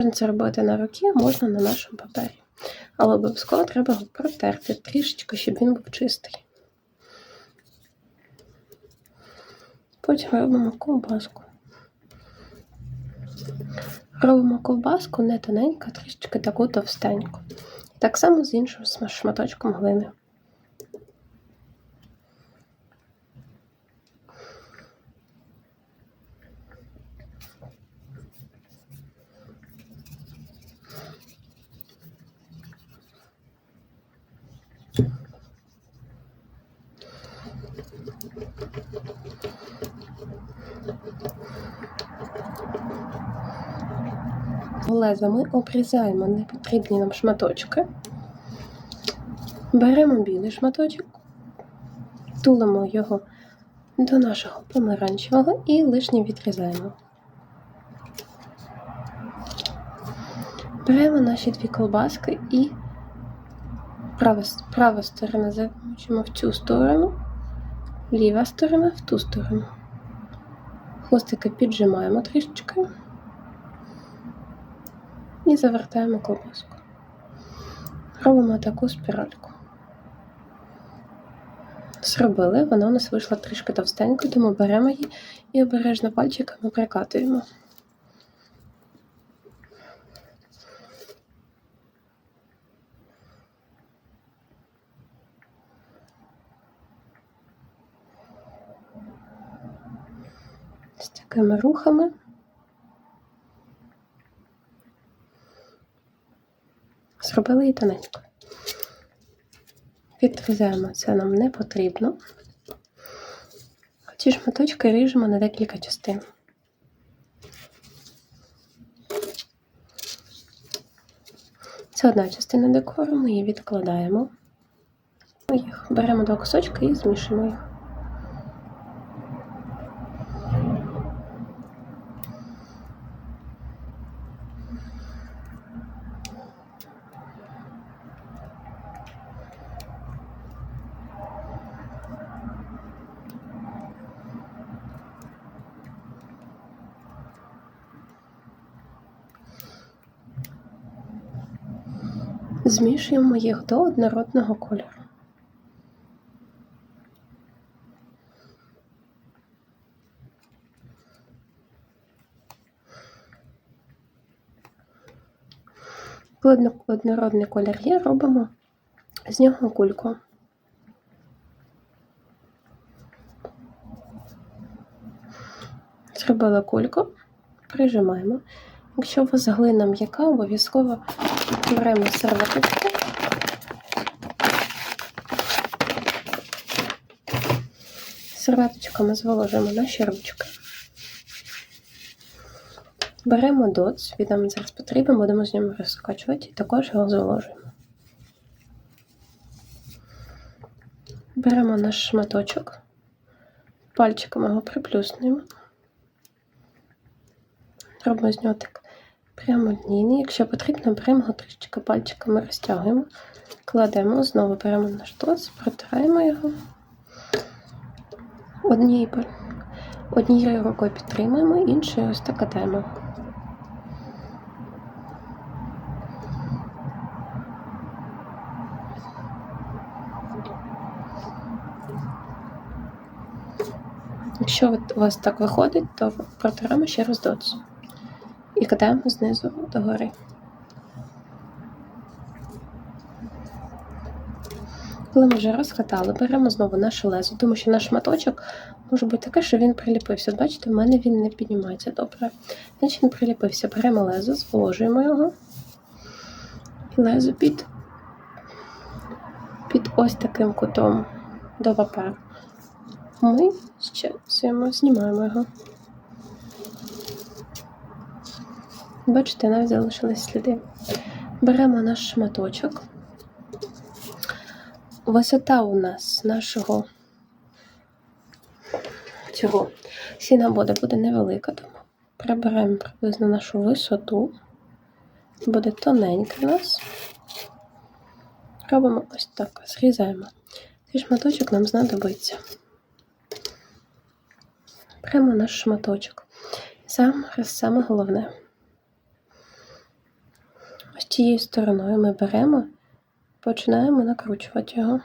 Можна це робити на руки, можна на нашому папері. Але обов'язково треба його протерти трішечки, щоб він був чистий. Потім робимо ковбаску. Робимо ковбаску не тоненько, трішечки таку товстеньку. Так само з іншим шматочком глини. Лезами обрізаємо непотрібні нам шматочки. Беремо білий шматочок, тулимо його до нашого помаранчевого і лишнє відрізаємо. Беремо наші дві колбаски і права, права сторона замочимо в цю сторону, ліва сторона в ту сторону. Хвостики піджимаємо трішечки і завертаємо колбаску. Робимо таку спіральку. Зробили, вона у нас вийшла трішки товстенько, тому беремо її і обережно пальчиками прикатуємо. З такими рухами. Зробили її тоненько. Відрізаємо, це нам не потрібно. Ці шматочки ріжемо на декілька частин. Це одна частина декору, ми її відкладаємо. Ми їх беремо два кусочки і змішуємо їх. Змішуємо їх до однородного кольору. Коли однородний колір є, робимо з нього кульку. Зробили кульку, прижимаємо. Якщо у вас глина м'яка, обов'язково беремо серветочку. Серветочками зволожуємо наші ручки. Беремо доц, він зараз потрібен, будемо з ним розкачувати і також його зволожуємо. Беремо наш шматочок, пальчиками його приплюснуємо. Робимо з нього так прямолінійний. Якщо потрібно, беремо його трішечки пальчиками розтягуємо, кладемо, знову беремо наш доц, протираємо його. Однією, рукою підтримуємо, іншою ось так катаємо. Якщо у вас так виходить, то протираємо ще раз доц. І катаємо знизу догори. Коли ми вже розкатали, беремо знову наше лезо, тому що наш шматочок може бути таке, що він приліпився. Бачите, в мене він не піднімається добре. Значить він приліпився. Беремо лезо, зволожуємо його. І лезо під, під ось таким кутом до паперу. Ми ще знімаємо його. Бачите, навіть залишились сліди. Беремо наш шматочок. Висота у нас нашого цього сінабода буде невелика, тому прибираємо приблизно нашу висоту. Буде тоненька у нас. Робимо ось так, зрізаємо. Цей шматочок нам знадобиться. Прямо наш шматочок. Зараз саме головне. Тією стороною ми беремо, починаємо накручувати його.